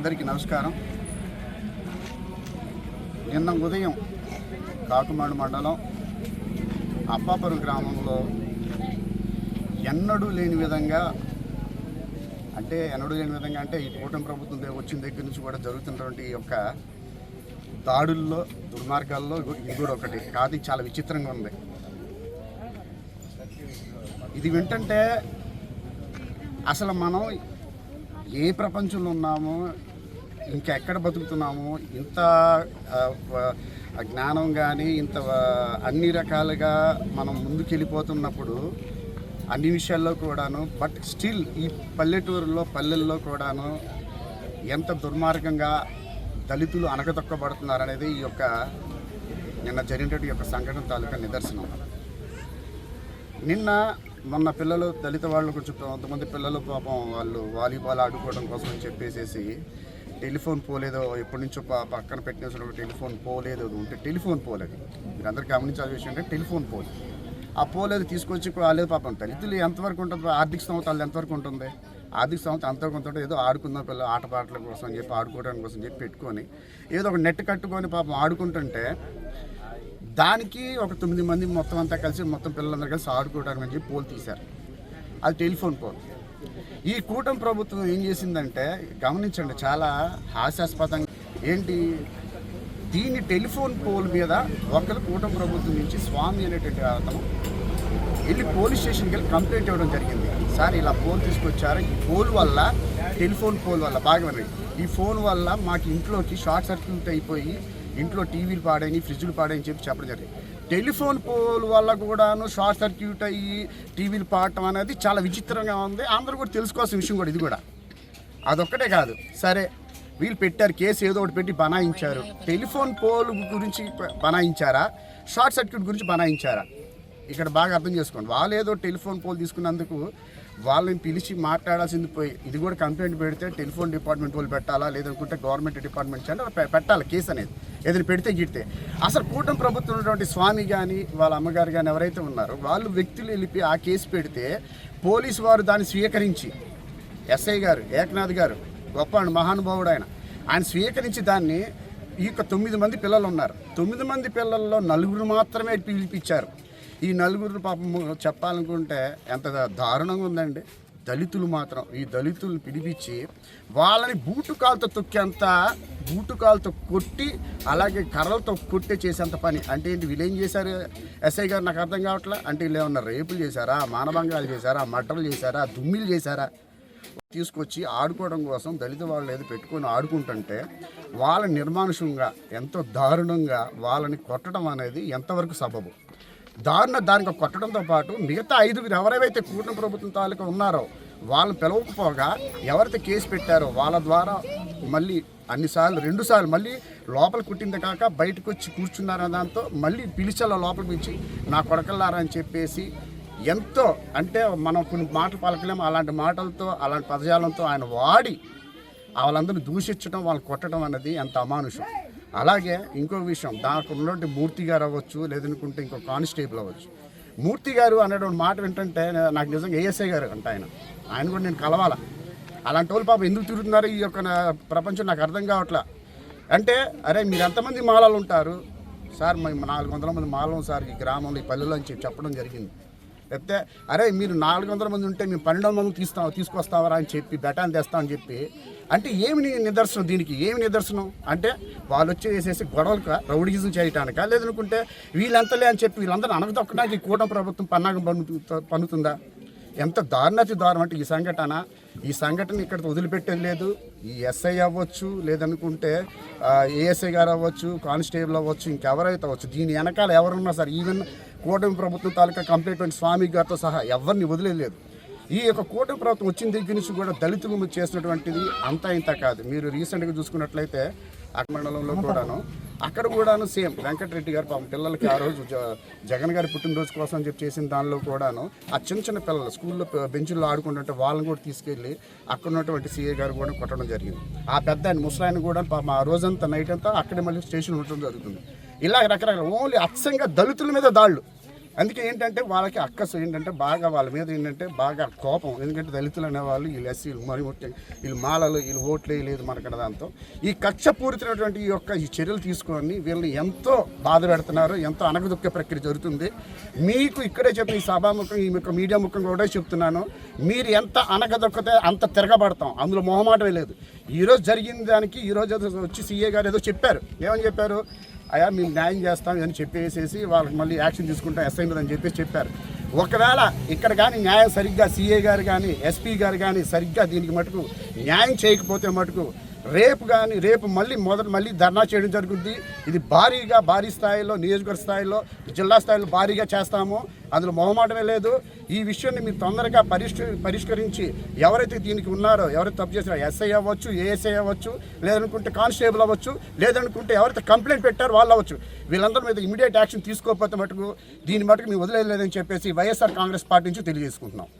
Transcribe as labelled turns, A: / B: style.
A: అందరికీ నమస్కారం. నిన్న ఉదయం కాకుమాడు మండలం అప్పాపురం గ్రామంలో ఎన్నడూ లేని విధంగా అంటే ఎన్నడూ లేని విధంగా అంటే ఈ కూటమి ప్రభుత్వం వచ్చిన దగ్గర నుంచి కూడా జరుగుతున్నటువంటి ఈ యొక్క దాడుల్లో దుర్మార్గాల్లో ఇది కూడా ఒకటి. కాదు చాలా విచిత్రంగా ఉంది. ఇది వింటంటే అసలు మనం ఏ ప్రపంచంలో ఉన్నామో ఇంకా ఎక్కడ ఇంత జ్ఞానం కానీ ఇంత అన్ని రకాలుగా మనం ముందుకెళ్ళిపోతున్నప్పుడు అన్ని విషయాల్లో కూడాను బట్ స్టిల్ ఈ పల్లెటూరులో పల్లెల్లో కూడాను ఎంత దుర్మార్గంగా దళితులు అనగదొక్కబడుతున్నారు అనేది ఈ యొక్క నిన్న జరిగినటువంటి యొక్క సంఘటన తాలూకా నిదర్శనం. నిన్న మొన్న పిల్లలు దళిత వాళ్ళు కొంచెం కొంతమంది పిల్లలు పాపం వాళ్ళు వాలీబాల్ ఆడుకోవడం కోసం చెప్పేసేసి టెలిఫోన్ పోలేదో ఎప్పటి నుంచో పక్కన పెట్టిన టెలిఫోన్ పోలేదు ఉంటే టెలిఫోన్ పోలేదు మీరు అందరు గమనించాల్సిన విషయం అంటే టెలిఫోన్ పోలేదు ఆ పోలేదు తీసుకొచ్చి రాలేదు పాపం. దళితులు ఎంతవరకు ఉంటుంది ఆర్థిక సంవత్సరాలు ఎంతవరకు ఉంటుంది? ఆర్థిక సంవత్సరం అంతవరకు కొంత ఉంటుంది. ఏదో ఆడుకుందాం పిల్లలు ఆటపాటల కోసం అని చెప్పి ఆడుకోవడానికి కోసం చెప్పి పెట్టుకొని ఏదో ఒక నెట్ కట్టుకొని పాపం ఆడుకుంటుంటే దానికి ఒక తొమ్మిది మంది మొత్తం అంతా కలిసి మొత్తం పిల్లలందరూ కలిసి ఆడుకోవడానికి అని చెప్పి పోల్ తీశారు. అది టెలిఫోన్ పోలు. ఈ కూటమి ప్రభుత్వం ఏం చేసిందంటే గమనించండి చాలా హాస్యాస్పదంగా ఏంటి? దీని టెలిఫోన్ పోల్ మీద ఒకరు కూటమి ప్రభుత్వం నుంచి స్వామి అనేటువంటి అతను వెళ్ళి పోలీస్ స్టేషన్కి వెళ్ళి కంప్లైంట్ ఇవ్వడం జరిగింది. సార్ ఇలా ఫోన్ తీసుకొచ్చారు. ఈ ఫోన్ వల్ల టెలిఫోన్ పోల్ వల్ల బాగా ఈ ఫోన్ వల్ల మాకు ఇంట్లోకి షార్ట్ సర్క్యూట్ అయిపోయి ఇంట్లో టీవీలు పాడని ఫ్రిడ్జ్లు పాడని చెప్పి చెప్పడం జరిగింది. టెలిఫోన్ పోల్ వల్ల కూడాను షార్ట్ సర్క్యూట్ అయ్యి టీవీలు పాడటం అనేది చాలా విచిత్రంగా ఉంది. అందరూ కూడా తెలుసుకోవాల్సిన విషయం కూడా ఇది కూడా. అదొక్కటే కాదు. సరే వీళ్ళు పెట్టారు కేసు ఏదో ఒకటి పెట్టి బనాయించారు. టెలిఫోన్ పోల్ గురించి బనాయించారా? షార్ట్ సర్క్యూట్ గురించి బనాయించారా? ఇక్కడ బాగా అర్థం చేసుకోండి. వాళ్ళు ఏదో టెలిఫోన్ పోల్ తీసుకున్నందుకు వాళ్ళని పిలిచి మాట్లాడాల్సింది పోయి ఇది కూడా కంప్లైంట్ పెడితే టెలిఫోన్ డిపార్ట్మెంట్ వాళ్ళు పెట్టాలా? లేదనుకుంటే గవర్నమెంట్ డిపార్ట్మెంట్ అంటే పెట్టాలి కేసు అనేది? ఏదైనా పెడితే గిడితే. అసలు కూటమి ప్రభుత్వం ఉన్నటువంటి స్వామి కానీ వాళ్ళ అమ్మగారు కానీ ఎవరైతే ఉన్నారో వాళ్ళు వ్యక్తులు వెళ్ళి ఆ కేసు పెడితే పోలీసు వారు దాన్ని స్వీకరించి ఎస్ఐ గారు ఏకనాథ్ గారు గొప్ప మహానుభావుడు ఆయన. ఆయన స్వీకరించి దాన్ని ఈ యొక్క తొమ్మిది మంది పిల్లలు ఉన్నారు. తొమ్మిది మంది పిల్లల్లో నలుగురు మాత్రమే పిలిపించారు. ఈ నలుగురు పాపం చెప్పాలనుకుంటే ఎంత దారుణంగా ఉందండి. దళితులు మాత్రం ఈ దళితులు పిలిపించి వాళ్ళని బూటుకాలతో తొక్కేంత బూటుకాలతో కొట్టి అలాగే కర్రలతో కొట్టే చేసేంత పని. అంటే ఏంటి వీళ్ళు ఏం చేశారు? ఎస్ఐ గారు నాకు అర్థం కావట్లే? అంటే వీళ్ళు ఏమన్నా రేపులు చేశారా? మానభంగాలు చేశారా? మటలు చేశారా? దుమ్మిలు చేశారా? తీసుకొచ్చి ఆడుకోవడం కోసం దళిత వాళ్ళు ఏదో పెట్టుకొని ఆడుకుంటుంటే వాళ్ళ నిర్మానుషంగా ఎంతో దారుణంగా వాళ్ళని కొట్టడం అనేది ఎంతవరకు సబబు? దారుణ దానికి కొట్టడంతో పాటు మిగతా ఐదుగురు ఎవరైతే కూటమి ప్రభుత్వం తాలూకా ఉన్నారో వాళ్ళని పిలవకపోగా ఎవరైతే కేసు పెట్టారో వాళ్ళ ద్వారా మళ్ళీ అన్నిసార్లు రెండుసార్లు మళ్ళీ లోపల కుట్టింది కాక బయటకు వచ్చి కూర్చున్నారన్న దాంతో మళ్ళీ పిలిచాల లోపలికి వచ్చి నా కొడకల్లారా అని చెప్పేసి ఎంతో అంటే మనం కొన్ని మాటలు పలకలేము. అలాంటి మాటలతో అలాంటి పదజాలంతో ఆయన వాడి వాళ్ళందరినీ దూషించడం వాళ్ళని కొట్టడం అన్నది ఎంత అమానుషం. అలాగే ఇంకో విషయం దానికి ఉన్నటువంటి మూర్తి గారు అవ్వచ్చు లేదనుకుంటే ఇంకో కానిస్టేబుల్ అవ్వచ్చు. మూర్తి గారు అనేటువంటి మాట వింటుంటే నాకు నిజంగా ఏఎస్ఐ గారు అంట ఆయన. ఆయన కూడా నేను కలవాలా? అలాంటి వాళ్ళు పాపం ఎందుకు తిరుగుతున్నారు ఈ యొక్క నా- ప్రపంచం? నాకు అర్థం కావట్లా. అంటే అరే మీరు ఎంతమంది మాలలు ఉంటారు? సార్ మేము నాలుగు వందల మంది మాలం సార్ ఈ గ్రామంలో ఈ పల్లెలో అని చెప్పి చెప్పడం జరిగింది. చెప్తే అరే మీరు నాలుగు వందల మంది ఉంటే మేము పన్నెండు వందలు తీస్తాం తీసుకొస్తావరా అని చెప్పి బెటాన్ తెస్తామని చెప్పి అంటే ఏమి నిదర్శనం దీనికి? ఏమి నిదర్శనం? అంటే వాళ్ళు వచ్చి వేసేసి గొడవలక రౌడిజం చేయటానికా? లేదనుకుంటే వీళ్ళంతలే అని చెప్పి వీళ్ళందరూ అనగదొక్కడానికి కూటమి ప్రభుత్వం పన్నాగం పన్ను పన్నుతుందా? ఎంత దారుణతి దారుణం అంటే ఈ సంఘటన ఈ సంఘటన ఇక్కడ వదిలిపెట్టేది లేదు. ఈ ఎస్ఐ అవ్వచ్చు లేదనుకుంటే ఏఎస్ఐ గారు అవ్వచ్చు కానిస్టేబుల్ అవ్వచ్చు ఇంకెవరైతే అవ్వచ్చు దీని వెనకాల ఎవరున్నా సరే ఈవెన్ కూటమి ప్రభుత్వం తాలూకా కంప్లీట్ స్వామి గారితో సహా ఎవరిని వదిలేదు ఈ యొక్క కూటమి ప్రభుత్వం వచ్చిన దగ్గర నుంచి కూడా దళితులు చేసినటువంటిది అంతా ఇంత కాదు. మీరు రీసెంట్గా చూసుకున్నట్లయితే అక్కడ మండలంలో కూడాను అక్కడ కూడాను సేమ్. వెంకటరెడ్డి గారు పాపం పిల్లలకి ఆ రోజు జగన్ గారి పుట్టినరోజు కోసం అని చెప్పి చేసిన దానిలో కూడాను ఆ చిన్న చిన్న పిల్లలు స్కూల్లో బెంచుల్లో ఆడుకుంటుంటే వాళ్ళని కూడా తీసుకెళ్ళి అక్కడ ఉన్నటువంటి సీఏ గారు కూడా కొట్టడం జరిగింది. ఆ పెద్ద ఆయన ముసలాయన కూడా పాపం ఆ రోజంతా నైట్ అంతా అక్కడే మళ్ళీ స్టేషన్ ఉండటం జరుగుతుంది. ఇలా రకరకాల ఓన్లీ అచ్చంగా దళితుల మీద దాళ్ళు అందుకే ఏంటంటే వాళ్ళకి అక్కసు ఏంటంటే బాగా వాళ్ళ మీద ఏంటంటే బాగా కోపం. ఎందుకంటే దళితులు అనేవాళ్ళు వీళ్ళు ఎస్సీ వీళ్ళు మరి వీళ్ళు మాలలు వీళ్ళు ఓట్లు లేదు మనకడ దాంతో. ఈ కక్షపూరితమైనటువంటి ఈ యొక్క ఈ చర్యలు తీసుకొని వీళ్ళని ఎంతో బాధ పెడుతున్నారు ఎంతో అనగదొక్కే ప్రక్రియ జరుగుతుంది. మీకు ఇక్కడే చెప్పిన ఈ సభాముఖం ఈ యొక్క మీడియా ముఖం కూడా చెప్తున్నాను. మీరు ఎంత అనగదొక్కితే అంత తిరగబడతాం. అందులో మొహమాటమే లేదు. ఈరోజు జరిగిన దానికి ఈరోజు వచ్చి సీఏ గారు ఏదో చెప్పారు. ఏమని చెప్పారు? అయ్యా మేము న్యాయం చేస్తాం అని చెప్పేసేసి వాళ్ళకి మళ్ళీ యాక్షన్ తీసుకుంటాం ఎస్ఐ మీద అని చెప్పేసి చెప్పారు. ఒకవేళ ఇక్కడ కానీ న్యాయం సరిగ్గా సీఏ గారు కానీ ఎస్పీ గారు కానీ సరిగ్గా దీనికి మటుకు న్యాయం చేయకపోతే మటుకు రేపు కానీ రేపు మళ్ళీ మొదట మళ్ళీ ధర్నా చేయడం జరుగుతుంది ఇది భారీగా భారీ స్థాయిలో నియోజకవర్గ స్థాయిలో జిల్లా స్థాయిలో భారీగా చేస్తాము. అందులో మొహమాటమే లేదు. ఈ విషయాన్ని మీరు తొందరగా పరిష్క పరిష్కరించి ఎవరైతే దీనికి ఉన్నారో ఎవరైతే తప్పు చేసినారో ఎస్ఐ అవ్వచ్చు ఏఎస్ఐ అవ్వచ్చు లేదనుకుంటే కానిస్టేబుల్ అవ్వచ్చు లేదనుకుంటే ఎవరైతే కంప్లైంట్ పెట్టారో వాళ్ళు అవ్వచ్చు. వీళ్ళందరి మీద ఇమీడియట్ యాక్షన్ తీసుకోకపోతే మటుకు దీని మటుకు మేము వదిలేయలేదని చెప్పేసి వైఎస్ఆర్ కాంగ్రెస్ పార్టీ నుంచి తెలియజేసుకుంటున్నాం.